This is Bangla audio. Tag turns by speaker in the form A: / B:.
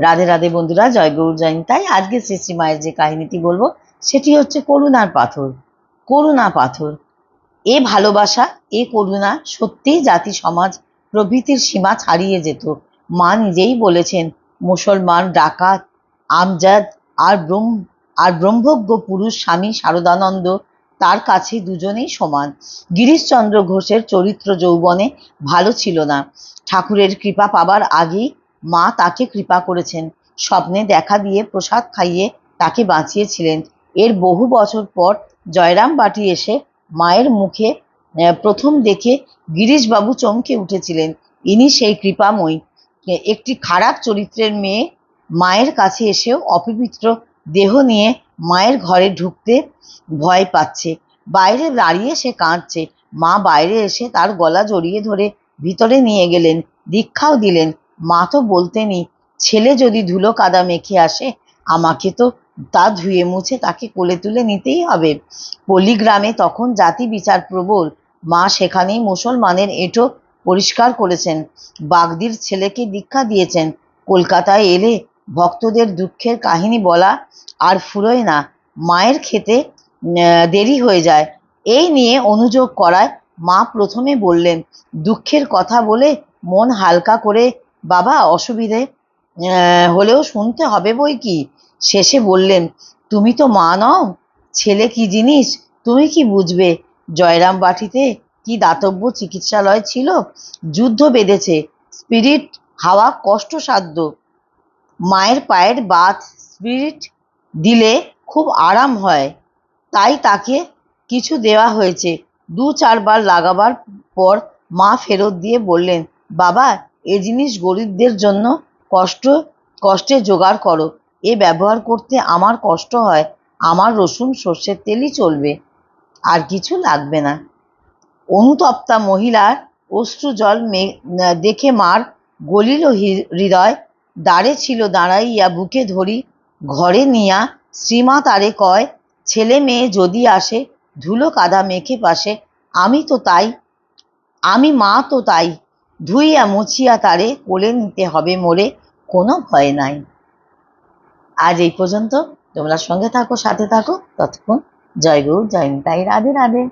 A: রাধে রাধে বন্ধুরা, জয় গৌর জয়ন তাই আজকে শ্রী শ্রী মায়ের যে কাহিনীটি বলব, সেটি হচ্ছে করুণার পাথর। করুণা পাথর। এ ভালোবাসা, এ করুণা সত্যিই জাতি, সমাজ, প্রভৃতির সীমা ছাড়িয়ে যেত। মা নিজেই বলেছেন, মুসলমান, ডাকাত, আমজাদ আর ব্রহ্ম, আর ব্রহ্মজ্ঞ পুরুষ, স্বামী শারদানন্দ তার কাছে দুজনেই সমান। গিরিশচন্দ্র ঘোষের চরিত্র যৌবনে ভালো ছিল না। ঠাকুরের কৃপা পাবার আগেই মা তাকে কৃপা করেছেন। স্বপ্নে দেখা দিয়ে প্রসাদ খাইয়ে তাকে বাঁচিয়েছিলেন। এর বহু বছর পর জয়রাম বাটি এসে মায়ের মুখে প্রথম দেখে গিরিশবাবু চমকে উঠেছিলেন। ইনি সেই কৃপাময়ী। একটি খারাপ চরিত্রের মেয়ে মায়ের কাছে এসেও অপবিত্র দেহ নিয়ে মায়ের ঘরে ঢুকতে ভয় পাচ্ছে। বাইরে দাঁড়িয়ে সে কাঁদছে। মা বাইরে এসে তার গলা জড়িয়ে ধরে ভিতরে নিয়ে গেলেন, দীক্ষাও দিলেন। মা তো বলতেনই ছেলে যদি ধুলো কাদা মেখে আসে, আমাকে তো তা ধুয়ে মুছে তাকে কোলে তুলে নিতেই হবে। পল্লীগ্রামে তখন জাতি বিচার প্রবল। মা সেখানেই মুসলমানের এঁটো পরিষ্কার করেছেন। বাগদির ছেলেকে দীক্ষা দিয়েছেন। কলকাতায় এলে ভক্তদের দুঃখের কাহিনী বলা আর ফুরোয় না। মায়ের খেতে দেরি হয়ে যায়। এই নিয়ে অনুযোগ করায় মা প্রথমে বললেন, দুঃখের কথা বলে মন হালকা করে বাবা, অসুবিধে? হলেও শুনতে হবে বই কি? শেষে বললেন, তুমি তো মা নও? ছেলে কি জিনিস? তুমি কি বুঝবে? জয়রাম বাটিতে কি দাতব্য চিকিৎসালয় ছিল? যুদ্ধ বেঁধেছে, স্পিরিট হাওয়া কষ্টসাধ্য। মায়ের পায়ের বাত স্পিরিট দিলে খুব আরাম হয়। তাই তাকে কিছু দেওয়া হয়েছে। দু চারবার লাগাবার পর মা ফেরত দিয়ে বললেন, বাবা এ জিনিস গরিবদের জন্য কষ্ট, কষ্টে জোগাড় করো। এ ব্যবহার করতে আমার কষ্ট হয়, আমার রসুন সর্ষের তেলই চলবে, আর কিছু লাগবে না। অনুতপ্তা মহিলার অশ্রু জল দেখে মার গলিল হৃদয়। দাঁড়ে ছিল দাঁড়াইয়া বুকে ধরি, ঘরে নিয়া শ্রীমা তারে কয়, ছেলে মেয়ে যদি আসে, ধুলো কাদা মেখে পাশে, আমি তো তাই, আমি মা তো তাই। ধুইয়া মুছিয়া তারে কোলে নিতে হবে মোরে কোনো ভয় নাই। আজ এই পর্যন্ত তোমরা সঙ্গে থাকো, সাথে থাকো। ততক্ষণ জয় গুরু, জয় নিতাই। রাধে রাধে।